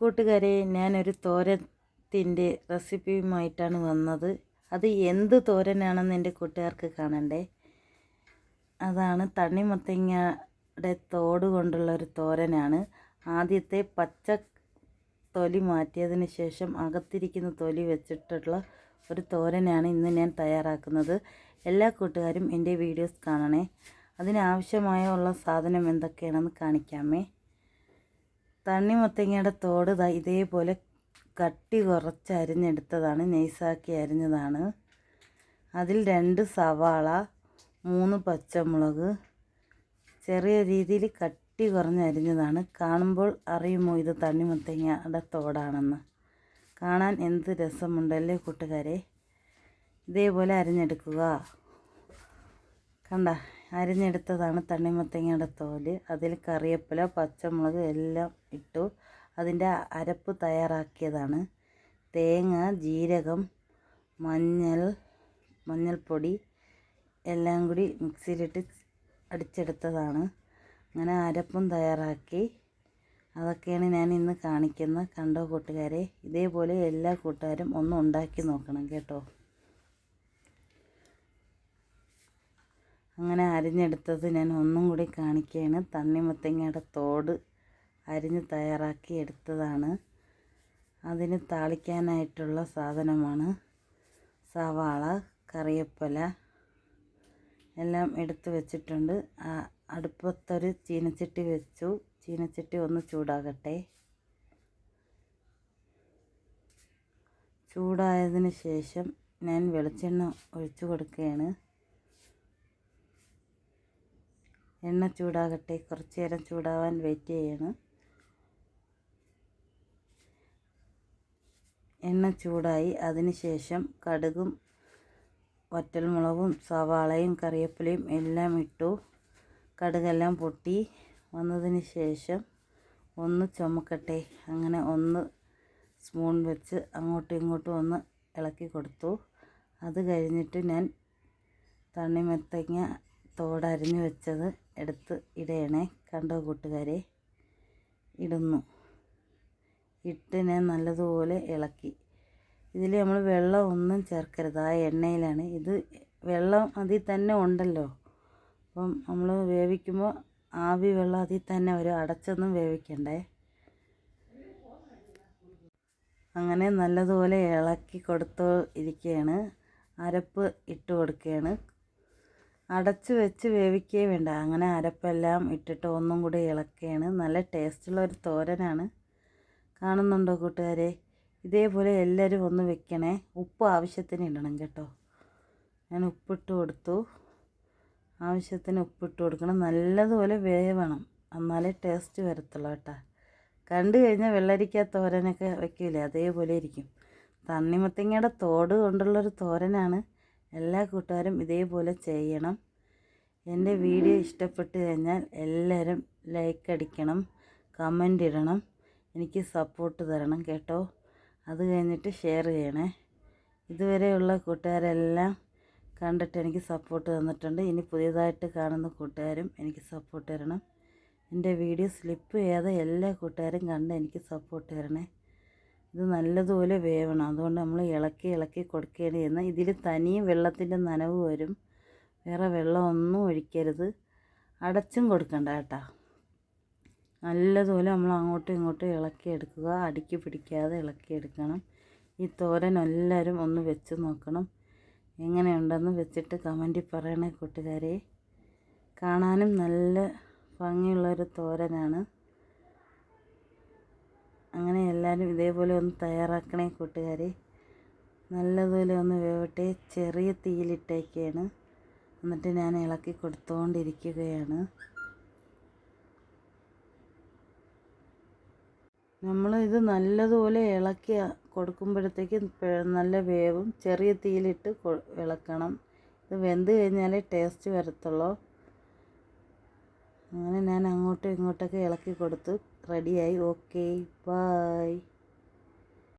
കൂട്ടുകാരെ ഞാനൊരു തോരത്തിന്റെ റെസിപ്പിയുമായിട്ടാണ് വന്നത്. അത് എന്ത് തോരനാണെന്ന് എന്റെ കൂട്ടുകാർക്ക് കാണണ്ടേ? അതാണ് തണ്ണിമത്തങ്ങയുടെ തോട് കൊണ്ടുള്ള ഒരു തോരനാണ്. ആദ്യത്തെ പച്ച തൊലി മാറ്റിയതിന് ശേഷം അകത്തിരിക്കുന്ന തൊലി വെച്ചിട്ടുള്ള ഒരു തോരനാണ് ഇന്ന് ഞാൻ തയ്യാറാക്കുന്നത്. എല്ലാ കൂട്ടുകാരും എന്റെ വീഡിയോസ് കാണണേ. അതിനാവശ്യമായ ഉള്ള സാധനം എന്തൊക്കെയാണെന്ന് കാണിക്കാമേ. തണ്ണിമത്തങ്ങയുടെ തോട് ഇതേപോലെ കട്ടി കുറച്ച് അരിഞ്ഞെടുത്തതാണ്. നൈസാക്കി അരിഞ്ഞതാണ്. അതിൽ രണ്ട് സവാള മൂന്ന് പച്ചമുളക് ചെറിയ രീതിയിൽ കട്ടി കുറഞ്ഞ് അരിഞ്ഞതാണ്. കാണുമ്പോൾ അറിയുമോ ഇത് തണ്ണിമത്തങ്ങയുടെ തോടാണെന്ന്? കാണാൻ എന്ത് രസമുണ്ടല്ലേ കൂട്ടുകാരെ? ഇതേപോലെ അരിഞ്ഞെടുക്കുക. കണ്ട? അരിഞ്ഞെടുത്തതാണ് തണ്ണിമത്തങ്ങയുടെ തോൽ. അതിൽ കറിവേപ്പില പച്ചമുളക് എല്ലാം ഇട്ടു. അതിന്റെ അരപ്പ് തയ്യാറാക്കിയതാണ്. തേങ്ങ ജീരകം മഞ്ഞൾ മഞ്ഞൾപ്പൊടി എല്ലാം കൂടി മിക്സിയിലിട്ട് അടിച്ചെടുത്തതാണ്. അങ്ങനെ അരപ്പും തയ്യാറാക്കി. അതൊക്കെയാണ് ഞാൻ ഇന്ന് കാണിക്കുന്ന കണ്ടോ കൂട്ടുകാരെ. ഇതേപോലെ എല്ലാ കൂട്ടുകാരും ഒന്ന് ഉണ്ടാക്കി നോക്കണം കേട്ടോ. അങ്ങനെ അരിഞ്ഞെടുത്തത് ഞാൻ ഒന്നും കൂടി കാണിക്കുകയാണ്. തണ്ണിമത്തങ്ങയുടെ തോട് അരിഞ്ഞ് തയ്യാറാക്കി എടുത്തതാണ്. അതിന് താളിക്കാനായിട്ടുള്ള സാധനമാണ് സവാള കറിയപ്പല എല്ലാം എടുത്ത് വെച്ചിട്ടുണ്ട്. അടുപ്പത്തൊരു ചീനച്ചട്ടി വെച്ചു. ചീനച്ചട്ടി ഒന്ന് ചൂടാകട്ടെ. ചൂടായതിന് ശേഷം ഞാൻ വെളിച്ചെണ്ണ ഒഴിച്ചു കൊടുക്കുകയാണ്. എണ്ണ ചൂടാകട്ടെ. കുറച്ച് നേരം ചൂടാവാൻ വെയിറ്റ് ചെയ്യണം. എണ്ണ ചൂടായി. അതിനുശേഷം കടുകും വറ്റൽമുളകും സവാളയും കറിവേപ്പിലയും എല്ലാം ഇട്ടു കടുകെല്ലാം പൊട്ടി വന്നതിന് ശേഷം ഒന്ന് ചുമക്കട്ടെ. അങ്ങനെ ഒന്ന് സ്പൂൺ വെച്ച് അങ്ങോട്ടും ഇങ്ങോട്ടും ഒന്ന് ഇളക്കി കൊടുത്തു. അത് കഴിഞ്ഞിട്ട് ഞാൻ തണ്ണിമത്തങ്ങ തോടരിഞ്ഞ് വെച്ചത് എടുത്ത് ഇടയണേ. കണ്ടോ കൂട്ടുകാരെ? ഇടുന്നു. ഇട്ടിനെ നല്ലതുപോലെ ഇളക്കി. ഇതിൽ നമ്മൾ വെള്ളം ഒന്നും ചേർക്കരുത്. ആ എണ്ണയിലാണ്. ഇത് വെള്ളം അതിൽ തന്നെ ഉണ്ടല്ലോ. അപ്പം നമ്മൾ വേവിക്കുമ്പോൾ ആവി വെള്ളം അതിൽ തന്നെ ഒരു അടച്ചൊന്നും വേവിക്കണ്ടേ. അങ്ങനെ നല്ലതുപോലെ ഇളക്കി കൊടുത്തോ ഇരിക്കുകയാണ് അരപ്പ് ഇട്ട് കൊടുക്കുകയാണ് അടച്ച് വെച്ച് വേവിക്കുകയേ വേണ്ട. അങ്ങനെ അരപ്പെല്ലാം ഇട്ടിട്ട് ഒന്നും കൂടി ഇളക്കുകയാണ്. നല്ല ടേസ്റ്റുള്ള ഒരു തോരനാണ്. കാണുന്നുണ്ടോ കൂട്ടുകാരെ? ഇതേപോലെ എല്ലാവരും ഒന്ന് വെക്കണേ. ഉപ്പ് ആവശ്യത്തിന് ഇടണം കേട്ടോ. ഞാൻ ഉപ്പിട്ട് കൊടുത്തു. ആവശ്യത്തിന് ഉപ്പിട്ട് കൊടുക്കണം. നല്ലതുപോലെ വേവണം. എന്നാലേ ടേസ്റ്റ് വരത്തുള്ളൂ കേട്ടോ. കണ്ടു കഴിഞ്ഞാൽ വെള്ളരിക്ക തോരനൊക്കെ വയ്ക്കില്ലേ അതേപോലെ ഇരിക്കും. തണ്ണിമത്തങ്ങയുടെ തോട് കൊണ്ടുള്ളൊരു തോരനാണ്. എല്ലാ കൂട്ടുകാരും ഇതേപോലെ ചെയ്യണം. എന്റെ വീഡിയോ ഇഷ്ടപ്പെട്ടു കഴിഞ്ഞാൽ എല്ലാവരും ലൈക്ക് അടിക്കണം കമന്റ് ഇടണം എനിക്ക് സപ്പോർട്ട് തരണം കേട്ടോ. അത് കഴിഞ്ഞിട്ട് ഷെയർ ചെയ്യണേ. ഇതുവരെയുള്ള കൂട്ടുകാരെല്ലാം കണ്ടിട്ട് എനിക്ക് സപ്പോർട്ട് തന്നിട്ടുണ്ട്. ഇനി പുതിയതായിട്ട് കാണുന്ന കൂട്ടുകാരും എനിക്ക് സപ്പോർട്ട് തരണം. എന്റെ വീഡിയോ സ്ലിപ്പ് ചെയ്യാതെ എല്ലാ കൂട്ടുകാരും കണ്ട് എനിക്ക് സപ്പോർട്ട് തരണേ. ഇത് നല്ലതുപോലെ വേവണം. അതുകൊണ്ട് നമ്മൾ ഇളക്കി ഇളക്കി കൊടുക്കുകയാണ് ചെയ്യുന്നത് ഇതിൽ തനിയും വെള്ളത്തിന്റെ നനവ് വരും. വേറെ വെള്ളമൊന്നും ഒഴിക്കരുത്. അടച്ചും കൊടുക്കണ്ട കേട്ടോ. നല്ലതുപോലെ നമ്മൾ അങ്ങോട്ടും ഇങ്ങോട്ടും ഇളക്കിയെടുക്കുക അടുക്കി പിടിക്കാതെ ഇളക്കി എടുക്കണം. ഈ തോരൻ എല്ലാവരും ഒന്ന് വെച്ച് നോക്കണം. എങ്ങനെയുണ്ടെന്ന് വെച്ചിട്ട് കമന്റിൽ പറയണേ കൂട്ടുകാരെ. കാണാനും നല്ല ഭംഗിയുള്ളൊരു തോരനാണ്. അങ്ങനെ എല്ലാവരും ഇതേപോലെ ഒന്ന് തയ്യാറാക്കണേ കൂട്ടുകാരെ. നല്ലതുപോലെ ഒന്ന് വേവട്ടെ. ചെറിയ തീയിലിട്ടേക്കാണ്. എന്നിട്ട് ഞാൻ ഇളക്കി കൊടുത്തുകൊണ്ടിരിക്കുകയാണ് നമ്മൾ ഇത് നല്ലതുപോലെ ഇളക്കി കൊടുക്കുമ്പോഴത്തേക്ക് നല്ല വേവും. ചെറിയ തീയിലിട്ട് ഇളക്കണം. ഇത് വെന്ത് കഴിഞ്ഞാലേ ടേസ്റ്റ് വരത്തുള്ളൂ. അങ്ങനെ ഞാൻ അങ്ങോട്ടും ഇങ്ങോട്ടൊക്കെ ഇളക്കി കൊടുത്തു റെഡിയായി ഓക്കെ ബായ്